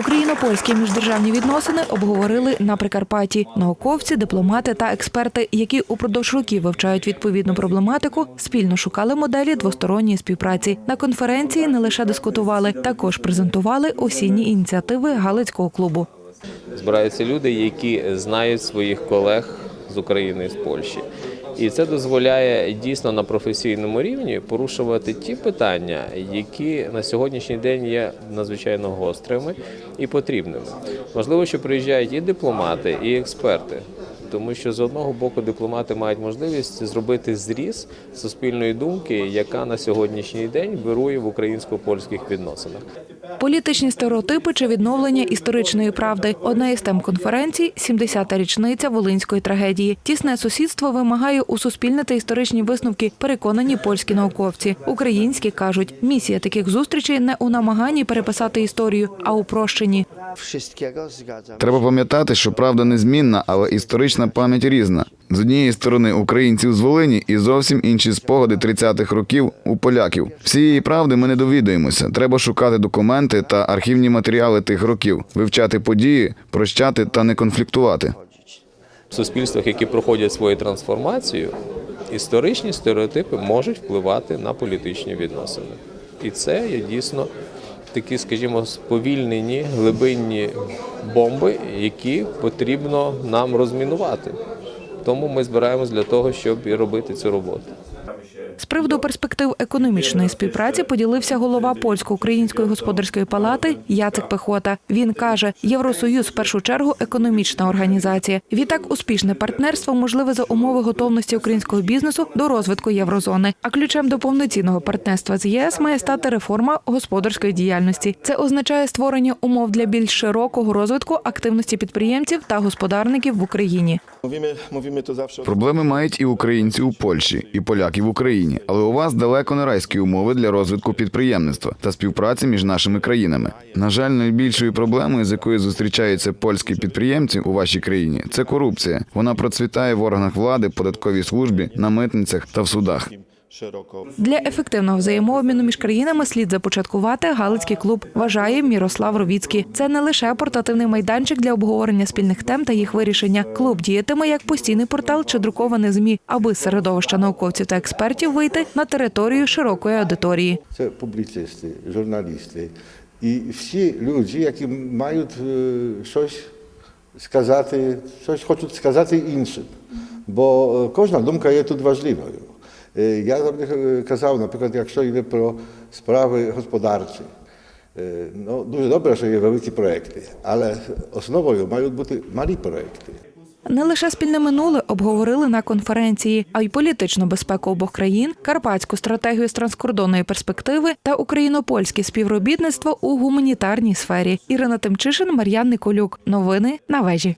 Україно-польські міждержавні відносини обговорили на Прикарпатті. Науковці, дипломати та експерти, які упродовж років вивчають відповідну проблематику, спільно шукали моделі двосторонньої співпраці. На конференції не лише дискутували, також презентували осінні ініціативи Галицького клубу. збираються люди, які знають своїх колег з України і з Польщі. І це дозволяє дійсно на професійному рівні порушувати ті питання, які на сьогоднішній день є надзвичайно гострими і потрібними. Можливо, що приїжджають і дипломати, і експерти. Тому що з одного боку дипломати мають можливість зробити зріз суспільної думки, яка на сьогоднішній день вирує в українсько-польських відносинах. Політичні стереотипи чи відновлення історичної правди. Одна із тем конференції 70-та річниця волинської трагедії. Тісне сусідство вимагає усуспільнити історичні висновки, переконані польські науковці. Українські кажуть, місія таких зустрічей не у намаганні переписати історію, а у прощенні. Треба пам'ятати, що правда незмінна, але історична пам'ять різна. З однієї сторони українців з Волині і зовсім інші спогади 30-х років у поляків. Всієї правди ми не довідаємося. Треба шукати документи та архівні матеріали тих років, вивчати події, прощати та не конфліктувати. В суспільствах, які проходять свою трансформацію, історичні стереотипи можуть впливати на політичні відносини. І це є дійсно такі, скажімо, сповільнені глибинні бомби, які потрібно нам розмінувати. Тому ми збираємось для того, щоб і робити цю роботу. З приводу перспектив економічної співпраці поділився голова польсько-української господарської палати Яцек Пехота. Він каже, Євросоюз в першу чергу економічна організація. Відтак, успішне партнерство можливе за умови готовності українського бізнесу до розвитку єврозони. А ключем до повноцінного партнерства з ЄС має стати реформа господарської діяльності. Це означає створення умов для більш широкого розвитку активності підприємців та господарників в Україні. Mówimy, mówimy Проблеми мають і українці у Польщі, і поляки в Україні. Але у вас далеко не райські умови для розвитку підприємництва та співпраці між нашими країнами. На жаль, найбільшою проблемою, з якою зустрічаються польські підприємці у вашій країні, це корупція. Вона процвітає в органах влади, податковій службі, на митницях та в судах. Szeroko. Для ефективного взаємообміну між країнами слід започаткувати Галицький клуб, вважає Мірослав Ровіцький. Це не лише портативний майданчик для обговорення спільних тем та їх вирішення. Клуб діятиме як постійний портал чи друковане змі, аби з середовища науковців та експертів вийти на територію широкої аудиторії. Це публіцисти, журналісти і всі люди, які мають е, щось сказати, щось хочуть сказати іншим. Бо е, кожна думка є тут важливою. Е, Я завжди е, казав, наприклад, якщо йде про справи господарчі, е, ну, дуже добре, що є великі проекти, але основою мають бути малі проекти. Не лише спільне минуле обговорили на конференції, а й політичну безпеку обох країн, карпатську стратегію з транскордонної перспективи та україно-польське співробітництво у гуманітарній сфері. Ірина Тимчишин, Мар'ян Николюк. Новини на вежі.